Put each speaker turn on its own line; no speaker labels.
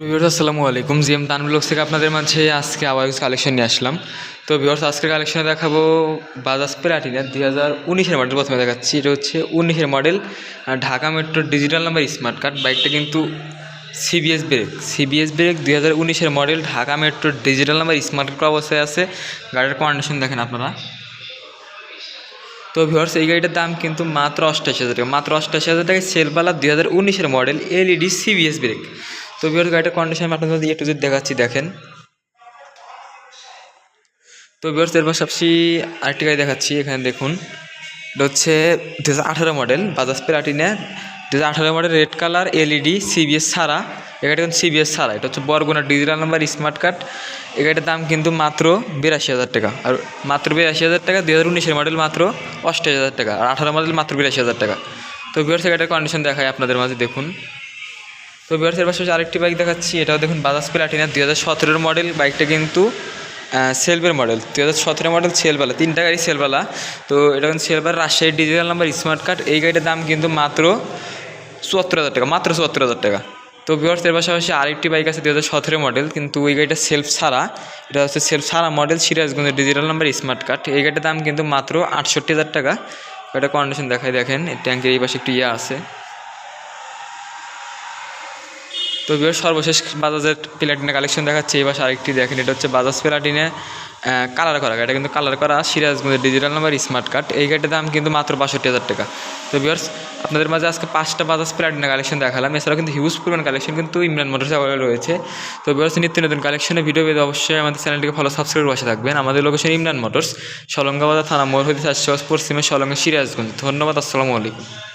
Viewers আসসালামু আলাইকুম। GM তান ব্লগস থেকে আপনাদের মাঝে আজকে আবার কালেকশন নিয়ে আসলাম। তো ভিউয়ার্স আজকের কালেকশনে দেখাবো বাজাজ প্লাটিনা দুই হাজার উনিশের মডেল প্রথমে দেখাচ্ছি। এটা হচ্ছে উনিশের model Dhaka metro digital number smart card বাইকটা কিন্তু সিবিএস ব্রেক সিবিএস ব্রেক দুই হাজার উনিশের model Dhaka metro digital number smart card অবস্থায় আছে। গাড়ির কন্ডিশন দেখেন আপনারা। তো ভিউয়ার্স এই গাড়িটার দাম কিন্তু মাত্র অষ্টাশি হাজার টাকা। মাত্র অষ্টাশি হাজার টাকায় সেলবালা দুই হাজার উনিশের মডেল এলইডি সিবিএস ব্রেক তো ভিউয়ার্স, গাড়িটার কন্ডিশন আমি আপনাদের একটু যদি দেখাচ্ছি, দেখেন। তো ভিউয়ার্স, এরপর সবচেয়ে আরেকটি গাড়ি দেখাচ্ছি, এখানে দেখুন। এটা হচ্ছে দু হাজার আঠারো মডেল বাজাজ প্লাটিনা দু হাজার model red colour LED CBS ছাড়া। এই গাড়িটা কিন্তু সিবিএস ছাড়া, এটা হচ্ছে Barguna digital number smart card এই গাড়িটার দাম কিন্তু মাত্র বিরাশি হাজার টাকা। আর মাত্র বিরাশি হাজার টাকা দু হাজার উনিশের মডেল মাত্র অষ্টাশি হাজার টাকা। আর আঠারো মডেল মাত্র বিরাশি হাজার টাকা। তো এই গাড়িটার কন্ডিশন দেখায় আপনাদের মাঝে, দেখুন। তো এর পাশে আরেকটি বাইক দেখাচ্ছি। এটাও দেখুন বাজাজ প্লাটিনা দুই হাজার সতেরোর মডেল বাইকটা কিন্তু সেলভের মডেল দু হাজার সতেরো মডেল সেলবেলা তিনটা গাড়ি সেলবেলা তো এটা কিন্তু সেলবালা Rajshahi digital number smart card এই গাড়িটার দাম কিন্তু মাত্র চুয়াত্তর হাজার টাকা, মাত্র চুয়াত্তর হাজার টাকা। তো ভিউয়ার্স, এর পাশাপাশি আরেকটি বাইক আছে দু হাজার সতেরো মডেল কিন্তু ওই গাড়িটা সেলফ ছাড়া, এটা হচ্ছে সেলফ ছাড়া মডেল সিরাজগঞ্জের ডিজিটাল নাম্বার স্মার্ট কার্ড এই গাড়িটার দাম কিন্তু মাত্র আটষট্টি হাজার টাকা। এটা কন্ডিশন দেখায় দেখেন। ট্যাঙ্কের এই পাশে একটু ইয়ে আছে। তো বিয়ের সর্বশেষ বাজাজের প্লাটিনা কালেকশন দেখাচ্ছে। এবার আরেকটি দেখেন, এটা হচ্ছে বাজাজ প্লাটিনে কালার করা এটা কিন্তু কালার করা সিরাজগঞ্জের ডিজিটাল নাম্বার স্মার্ট কার্ড এই গাড়িটার দাম কিন্তু মাত্র বাষট্টি হাজার টাকা। তো বিয়ার্স আপনাদের মাঝে আজকে পাঁচটা বাজাজ প্লাটিনা কালেকশন দেখালাম। এছাড়াও কিন্তু হিউজ পরিমাণ কালেকশন কিন্তু ইমরান মোটরস অ্যাভেলেবল রয়েছে। তো বিয়ার্স নিত্য নতুন কালেকশনের ভিডিও পেতে অবশ্যই আমাদের চ্যানেলটিকে ফলো সাবস্ক্রাইব বসে থাকবেন। আমাদের লোকেশন ইমরান মোটরস সলঙ্গাবাদা থানা মোড় হইতে চারশো পশ্চিমে সলঙ্গা সিরাজগঞ্জ। ধন্যবাদ, আসসালামু আলাইকুম।